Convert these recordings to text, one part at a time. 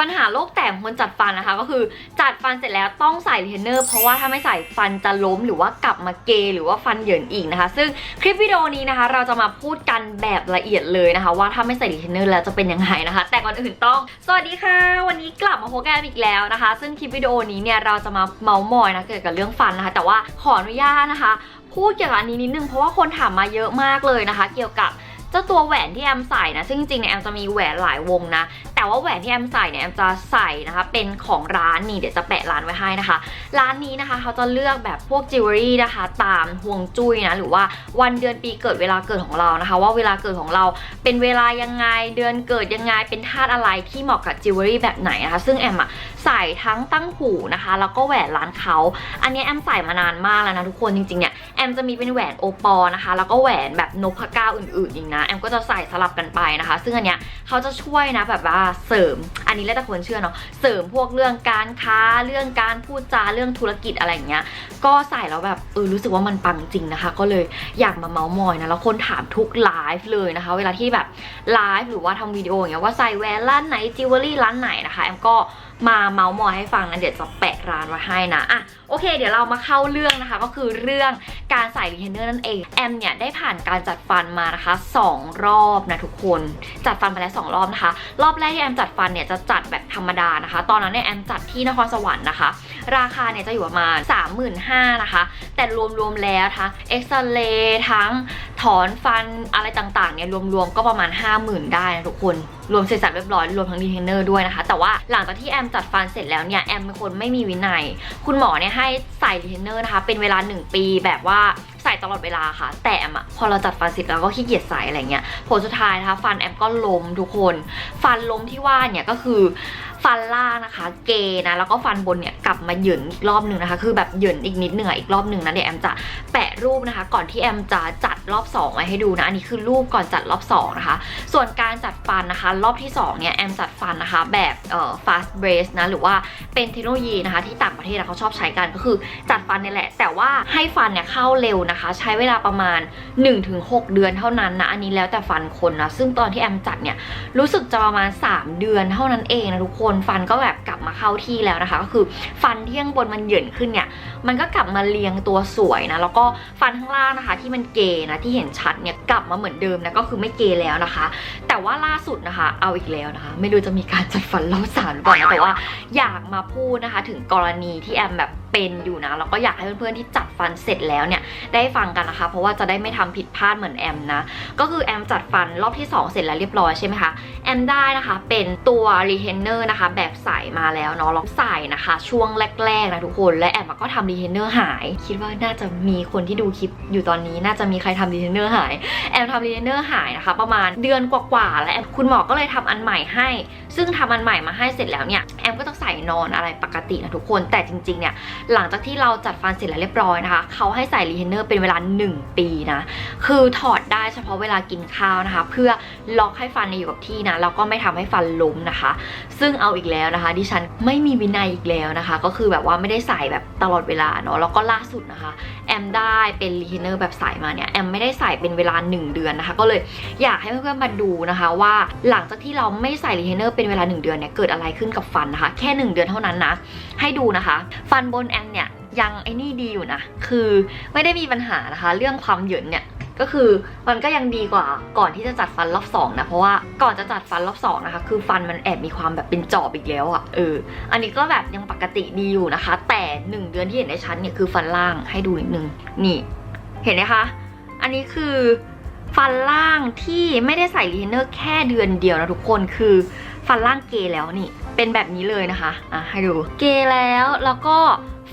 ปัญหาโรคแตกของคนจัดฟันนะคะ ก็คือจัดฟันเสร็จแล้วต้องใส่รีเทนเนอร์ เพราะว่าถ้าไม่ใส่ฟันจะล้มหรือว่ากลับมาเกยหรือว่าฟันเหยินอีกนะคะ ซึ่งคลิปวิดีโอนี้นะคะ เราจะมาพูดกันแบบละเอียดเลยนะคะ ว่าถ้าไม่ใส่รีเทนเนอร์แล้วจะเป็นยังไงนะคะ แต่ก่อนอื่นต้อง สวัสดีค่ะ วันนี้กลับมาพบกันอีกแล้วนะคะ ซึ่งคลิปวิดีโอนี้เนี่ยเราจะมาเมาส์มอยนะเกี่ยวกับเรื่องฟันนะคะ แต่ว่าขออนุญาตนะคะ พูดเกี่ยวกับอันนี้นิดนึงเพราะว่าคนถามมาเยอะมากเลยนะคะ เกี่ยวกับเจ้าตัวแหวนที่แอมใส่นะ ซึ่งจริงๆเนี่ยแอมจะมีแหวนหลายวงนะ แต่ว่าแหวนที่แอมใส่เนี่ยแอมจะใส่นะคะ เป็นของร้านนี่เดี๋ยวจะแปะร้านไว้ให้นะคะ ร้านนี้นะคะเขาจะเลือกแบบพวกจิวเวลรี่นะคะ ตามห่วงจุ้ยนะหรือว่าวันเดือนปีเกิดเวลาเกิดของเรานะคะ ว่าเวลาเกิดของเราเป็นเวลายังไงเดือนเกิดยังไงเป็นธาตุอะไรที่เหมาะกับจิวเวลรี่แบบไหนนะคะ ซึ่งแอมอะ ใส่ทั้งตั้งหูนะคะ แล้วก็แหวนร้านเขาอันนี้แอมใส่มานานมากแล้วนะทุกคนจริงๆเนี่ยแอมจะมีเป็นแหวนโอปอลนะคะ แล้วก็แหวนแบบนพก้าอื่นๆอีกนะแอมก็จะใส่สลับกันไปนะคะ ซึ่งอันเนี้ยเขาจะช่วยนะแบบว่าเสริม อันนี้แล้วแต่คนเชื่อเนาะเสริมพวกเรื่องการค้าเรื่องการพูดจาเรื่องธุรกิจอะไรอย่างเงี้ยก็ใส่แล้วแบบเออรู้สึกว่ามันปังจริงนะคะ ก็เลยอยากมาเมาส์มอยนะแล้วคนถามทุกไลฟ์เลยนะคะ เวลาที่แบบไลฟ์หรือว่าทำวิดีโออย่างเงี้ยว่าใส่แหวนร้านไหนจิวเวลรี่ร้านไหนนะคะแอมก็ มาเมาส์มอยให้ฟังนะเดี๋ยวจะแปะร้านไว้ให้นะอะโอเค เดี๋ยวเรามาเข้าเรื่องนะคะ ก็คือเรื่องการใส่รีเทนเนอร์นั่นเองแอมเนี่ยได้ผ่านการจัดฟันมานะคะสองรอบนะทุกคนจัดฟันมาแล้วสองรอบนะคะ รอบแรกที่แอมจัดฟันเนี่ยจะจัดแบบธรรมดานะคะ ตอนนั้นเนี่ยแอมจัดที่นครสวรรค์นะคะ ราคาเนี่ยจะอยู่ประมาณ 35,000นะคะ แต่รวมๆแล้วทั้งเอ็กซเรย์ทั้งถอนฟันอะไรต่างๆเนี่ยรวมๆก็ประมาณ 50,000 ได้นะทุกคน รวมเสร็จสับเรียบร้อยรวมทั้งดีเทนเนอร์ด้วยนะคะ แต่ว่าหลังจากที่แอมจัดฟันเสร็จแล้วเนี่ยแอมเป็นคนไม่มีวินัย คุณหมอเนี่ยให้ใส่ดีเทนเนอร์นะคะ เป็นเวลา 1 ปีแบบว่าใส่ตลอดเวลาค่ะ แต่แอมอะพอเราจัดฟันเสร็จแล้วก็ขี้เกียจใส่อะไรเงี้ยผลสุดท้ายนะคะ ฟันแอมก็ล้มทุกคน ฟันล้มที่ว่าเนี่ยก็คือ ฟันล่างนะคะ เกนะแล้วก็ฟันบนเนี่ยกลับมาหยินอีกรอบหนึ่งนะคะ คือแบบหยินอีกนิดหนึ่งอะอีกรอบหนึ่งนะเดี๋ยวแอมจะแปะรูปนะคะ ก่อนที่แอมจะจัดรอบ2ไว้ให้ดูนะอันนี้คือรูปก่อนจัดรอบ2นะคะ ส่วนการจัดฟันนะคะ รอบที่2เนี่ยแอมจัดฟันนะคะ แบบเอ่อ fast brace นะหรือว่าเป็นเทคโนโลยีนะคะ ที่ต่างประเทศอะเขาชอบใช้กันก็คือจัดฟันนี่แหละ แต่ว่าให้ฟันเนี่ยเข้าเร็วนะคะ ใช้เวลาประมาณ 1-6 เดือนเท่านั้นนะอันนี้แล้วแต่ฟันคนนะซึ่งตอนที่แอมจัดเนี่ยรู้สึกจะประมาณ 3 เดือนเท่านั้นเองนะทุกคนฟันก็แบบกลับมาเข้าที่แล้วนะคะ ก็คือฟันที่ข้างบนมันเหยินขึ้นเนี่ย มันก็กลับมาเรียงตัวสวยนะ แล้วก็ฟันข้างล่างนะคะ ที่มันเกยนะที่เห็นชัดเนี่ยกลับมาเหมือนเดิมนะก็คือไม่เกยแล้วนะคะ แต่ว่าล่าสุดนะคะ เอาอีกแล้วนะคะ ไม่รู้จะมีการจัดฟันรอบสามหรือเปล่านะแต่ว่าอยากมาพูดนะคะ ถึงกรณีที่แอมแบบเป็นอยู่นะแล้วก็อยากให้เพื่อนๆที่จัดฟันเสร็จแล้วเนี่ยได้ฟังกันนะคะ เพราะว่าจะได้ไม่ทำผิดพลาดเหมือนแอมนะก็คือแอมจัดฟันรอบที่ 2 เสร็จแล้วเรียบร้อยใช่ไหมคะแอมได้นะคะเป็นตัวรีเทนเนอร์นะคะแบบใสมาแล้วเนาะลองใส่นะคะ ช่วงแรกๆนะทุกคนและแอมก็ทำรีเทนเนอร์หาย คิดว่าน่าจะมีคนที่ดูคลิปอยู่ตอนนี้น่าจะมีใครทำรีเทนเนอร์หายแอมทำรีเทนเนอร์หายนะคะ ประมาณเดือนกว่าๆแล้วแอมคุณหมอก็เลยทำอันใหม่ให้ ซึ่งทำอันใหม่มาให้เสร็จแล้วเนี่ยแอมก็ต้องใส่นอนอะไรปกตินะทุกคนแต่จริงๆเนี่ยหลังจากที่เราจัดฟันเสร็จแล้วเรียบร้อยนะคะเขาให้ใส่รีเทนเนอร์เป็นเวลา 1 ปีนะคือถอดได้เฉพาะเวลากินข้าวนะคะ เพื่อล็อกให้ฟันเนี่ยอยู่กับที่นะแล้วก็ไม่ทำให้ฟันล้มนะคะ ซึ่งเอาอีกแล้วนะคะ ดิฉันไม่มีวินัยอีกแล้วนะคะ ก็คือแบบว่าไม่ได้ใส่แบบตลอดเวลาเนาะแล้วก็ล่าสุดนะคะ แอมได้เป็นรีเทนเนอร์แบบใส่มาเนี่ยแอมไม่ได้ใส่เป็นเวลา 1 เดือนนะคะ ก็เลยอยากให้เพื่อนๆมาดูนะคะว่าหลังจากที่เราไม่ใส่รีเทนเนอร์เป็นเวลา 1 เดือนเนี่ยเกิดอะไรขึ้นกับฟันนะคะ แค่ 1 เดือนเท่านั้นนะให้ดูนะคะ ฟันบนแอมเนี่ยยังไอ้นี่ดีอยู่นะ คือไม่ได้มีปัญหานะคะ เรื่องความเหยินเนี่ยก็คือมันก็ยังดีกว่าก่อนที่จะจัดฟันรอบสองนะเพราะว่าก่อนจะจัดฟันรอบสองนะคะคือฟันมันแอบมีความแบบเป็นจอบอีกแล้วอะ่ะเอออันนี้ก็แบบยังปกติดีอยู่นะคะ แต่หนึ่งเดือนที่เห็นได้ชัดเนี่ยคือฟันล่างให้ดูนิดนึงนี่ เห็นไหมคะ อันนี้คือฟันล่างที่ไม่ได้ใส่รีเทนเนอร์แค่เดือนเดียวนะทุกคนคือฟันล่างเกยแล้วนี่เป็นแบบนี้เลยนะคะอะให้ดูเกยแล้วแล้วก็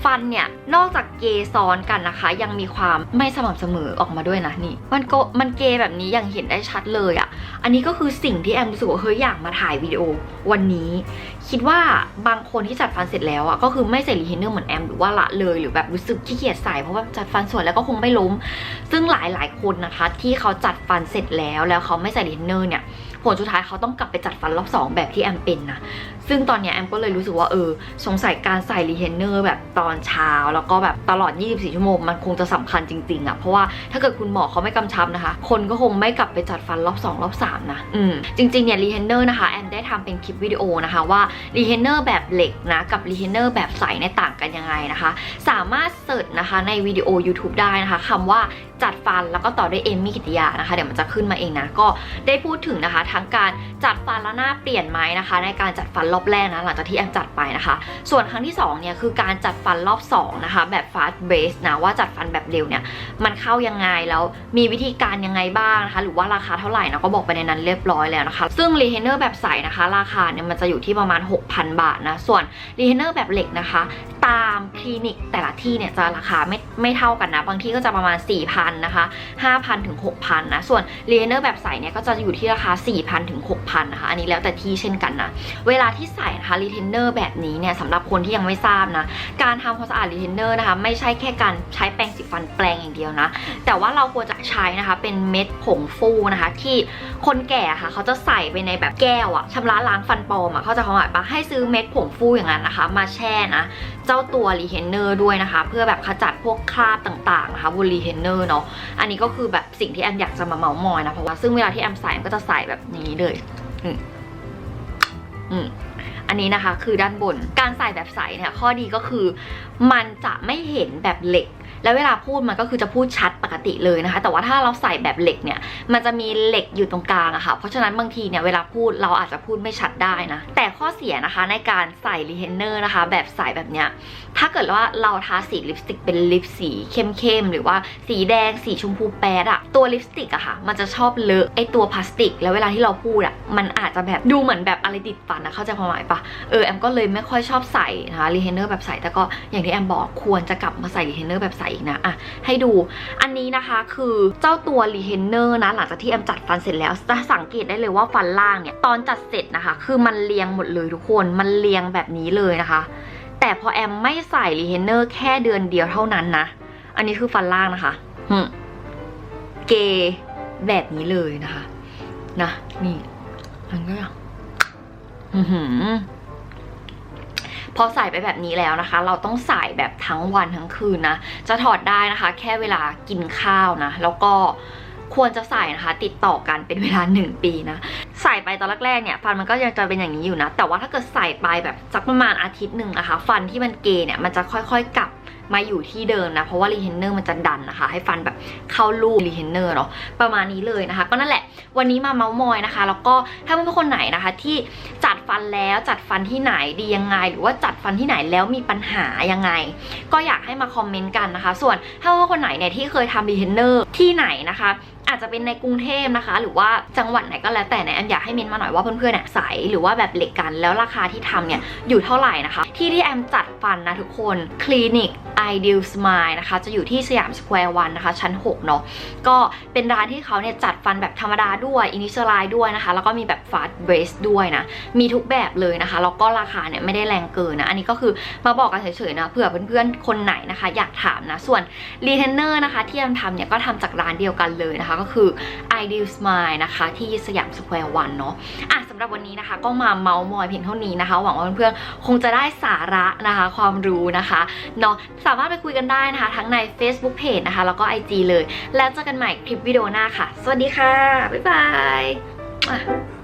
ฟันเนี่ยนอกจากเกยซ้อนกันนะคะ ยังมีความไม่สม่ำเสมอออกมาด้วยนะนี่ มันโกมันเกยแบบนี้อย่างเห็นได้ชัดเลยอะ่ะ อันนี้ก็คือสิ่งที่แอมรู้สึกว่าเฮ้ยอยากมาถ่ายวิดีโอวันนี้ คิดว่าบางคนที่จัดฟันเสร็จแล้วอะ่ะก็คือไม่ใส่รีเทนเนอร์เหมือนแอมหรือว่าละเลยหรือแบบรู้สึกขี้เกียจใส่เพราะว่าจัดฟันสวยแล้วก็คงไม่ล้ม ซึ่งหลายหลายๆคนนะคะ ที่เขาจัดฟันเสร็จแล้วแล้วเขาไม่ใส่รีเทนเนอร์เนี่ย ผลสุดท้ายเขาต้องกลับไปจัดฟันรอบสองแบบที่แอมเป็นนะซึ่งตอนเนี้ยแอมก็เลยรู้สึกว่าเออสงสัยการใส่รีเทนเนอร์แบบตอนเช้า แล้วก็แบบตลอด 24 ชั่วโมงมันคงจะสำคัญจริงๆอะเพราะว่าถ้าเกิดคุณหมอเขาไม่กำชับนะคะ คนก็คงไม่กลับไปจัดฟันรอบ2รอบ3นะอืมจริงๆเนี่ยรีเทนเนอร์นะคะแอมได้ทำเป็นคลิปวิดีโอนะคะว่ารีเทนเนอร์แบบเหล็กนะกับรีเทนเนอร์แบบใสเนี่ยต่างกันยังไงนะคะ สามารถเสิร์ชนะคะในวิดีโอ YouTube ได้นะคะคำว่าจัดฟันแล้วก็ต่อด้วยเอมมี่กิติยานะคะ เดี๋ยวมันจะขึ้นมาเองนะก็ได้พูดถึงนะคะทงการจัดฟันแล้วหน้าเปลี่ยนไหมนะคะ ในการจัดฟันรอบแรกนะหลังจากที่แอมจัดไปนะคะ ส่วนครั้งที่2เนี่ยคือการจัดฟันรอบ2นะคะแบบ fast base นะว่าจัดฟันแบบเร็วเนี่ยมันเข้ายังไงแล้วมีวิธีการยังไงบ้างนะคะ หรือว่าราคาเท่าไหร่นะก็บอกไปในนั้นเรียบร้อยแล้วนะคะ ซึ่งรีเทนเนอร์แบบใสนะคะ ราคาเนี่ยมันจะอยู่ที่ประมาณ 6,000 บาทนะส่วนรีเทนเนอร์แบบเหล็กนะคะ ตามคลินิกแต่ละที่เนี่ยจะราคาไม่ไม่เท่ากันนะ บางที่ก็จะประมาณ 4,000นะคะ5,000ถึง6,000นะ ส่วนเรเนอร์แบบใส่เนี่ยก็จะอยู่ที่ราคา 4,000ถึง6,000นะคะอันนี้แล้วแต่ที่เช่นกันนะ เวลาที่ใส่นะคะรีเทนเนอร์แบบนี้เนี่ยสำหรับคนที่ยังไม่ทราบนะ การทำความสะอาดรีเทนเนอร์นะคะ ไม่ใช่แค่การใช้แปรงสีฟันแปรงอย่างเดียวนะ แต่ว่าเราควรจะใช้นะคะเป็นเม็ดผงฟูนะคะ ที่คนแก่ค่ะเขาจะใส่ไปในแบบแก้วอะชำระล้างฟันปลอมอะเขาจะควาหมายปะให้ซื้อเม็ดผงฟูอย่างนั้นนะคะ มาแช่นะเจ้าตัวรีเทนเนอร์ด้วยนะคะ เพื่อแบบขจัดพวกคราบต่างๆนะคะบนรีเทนเนอร์เนาะอันนี้ก็คือแบบสิ่งที่แอมอยากจะมาเมาส์มอยนะเพราะว่าซึ่งเวลาที่แอมใส่ก็จะใส่แบบนี้เลยอืมอืมอันนี้นะคะคือด้านบนการใส่แบบใสเนี่ยข้อดีก็คือ มันจะไม่เห็นแบบเหล็ก แล้วเวลาพูดมันก็คือจะพูดชัดปกติเลยนะคะ แต่ว่าถ้าเราใส่แบบเหล็กเนี่ย มันจะมีเหล็กอยู่ตรงกลางอะค่ะ เพราะฉะนั้นบางทีเนี่ยเวลาพูดเราอาจจะพูดไม่ชัดได้นะ แต่ข้อเสียนะคะในการใส่รีเทนเนอร์นะคะ แบบใส่แบบเนี้ย ถ้าเกิดว่าเราทาสีลิปสติกเป็นลิปสีเข้มๆ หรือว่าสีแดงสีชมพูแป๊ดอะตัวลิปสติกอะค่ะ มันจะชอบเลอะไอตัวพลาสติก แล้วเวลาที่เราพูดอะมันอาจจะแบบดูเหมือนแบบอะไรติดฟันนะเข้าใจความหมายปะเออแอมก็เลยไม่ค่อยชอบใส่นะคะรีเทนเนอร์แบบใส่แต่ก็อย่างที่แอมบอกควรจะกลับมาใส่รีเทนเนอร์แบบใสอีกนะอะให้ดูอันนี้นะคะคือเจ้าตัวรีเทนเนอร์นะหลังจากที่แอมจัดฟันเสร็จแล้วจะสังเกตได้เลยว่าฟันล่างเนี่ยตอนจัดเสร็จนะคะ คือมันเรียงหมดเลยทุกคนมันเรียงแบบนี้เลยนะคะ แต่พอแอมไม่ใส่รีเทนเนอร์แค่เดือนเดียวเท่านั้นนะอันนี้คือฟันล่างนะคะหึเกแบบนี้เลยนะคะ นะ นี่มันก็ยังอือหือ พอใส่ไปแบบนี้แล้วนะคะ เราต้องใส่แบบทั้งวันทั้งคืนนะ จะถอดได้นะคะ แค่เวลากินข้าวนะ แล้วก็ควรจะใส่นะคะ ติดต่อกันเป็นเวลา 1 ปีนะ ใส่ไปตอนแรกๆเนี่ย ฟันมันก็ยังจะเป็นอย่างนี้อยู่นะ แต่ว่าถ้าเกิดใส่ไปแบบสักประมาณอาทิตย์หนึ่งนะคะ ฟันที่มันเกเนี่ยมันจะค่อยๆกลับ มาอยู่ที่เดิมนะ เพราะว่ารีเทนเนอร์มันจะดันนะคะ ให้ฟันแบบเข้ารูรีเทนเนอร์เนาะประมาณนี้เลยนะคะ ก็นั่นแหละวันนี้มาเมาส์มอยนะคะ แล้วก็ถ้าเพื่อนๆคนไหนนะคะ ที่จัดฟันแล้วจัดฟันที่ไหนดียังไง หรือว่าจัดฟันที่ไหนแล้วมีปัญหายังไง ก็อยากให้มาคอมเมนต์กันนะคะ ส่วนถ้าเพื่อนๆคนไหนเนี่ยที่เคยทำรีเทนเนอร์ที่ไหนนะคะ อาจจะเป็นในกรุงเทพนะคะ หรือว่าจังหวัดไหนก็แล้วแต่นแอมอยากให้เมนต์มาหน่อยว่าเพื่อนๆเนี่ยใสหรือว่าแบบเหล็กกันแล้วราคาที่ทำเนี่ยอยู่เท่าไหร่นะคะ ที่ที่แอมจัดฟันนะทุกคนคลินิก Ideal Smile นะคะ จะอยู่ที่สยามสแควร์วันนะคะ ชั้น 6 เนาะก็เป็นร้านที่เขาเนี่ยจัดฟันแบบธรรมดาด้วย Invisalign ด้วยนะคะ แล้วก็มีแบบ Fast Brace ด้วยนะ มีทุกแบบเลยนะคะ แล้วก็ราคาเนี่ยไม่ได้แรงเกินนะ อันนี้ก็คือมาบอกกันเฉยๆนะเผื่อเพื่อนๆคนไหนนะคะ อยากถามนะ ส่วนรีเทนเนอร์นะคะที่แอมทำเนี่ยก็ทำจากร้านเดียวกันเลยนะคะก็คือ Ideal Smile นะคะ ที่สยามสแควร์วันเนาะอะสำหรับวันนี้นะคะ ก็มาเมาส์มอยเพียงเท่านี้นะคะ หวังว่าเพื่อนๆคงจะได้สาระนะคะ ความรู้นะคะเนาะสามารถไปคุยกันได้นะคะ ทั้งใน Facebook Page นะคะ แล้วก็ IG เลย แล้วเจอกันใหม่คลิปวิดีโอหน้าค่ะ สวัสดีค่ะ บ๊ายบาย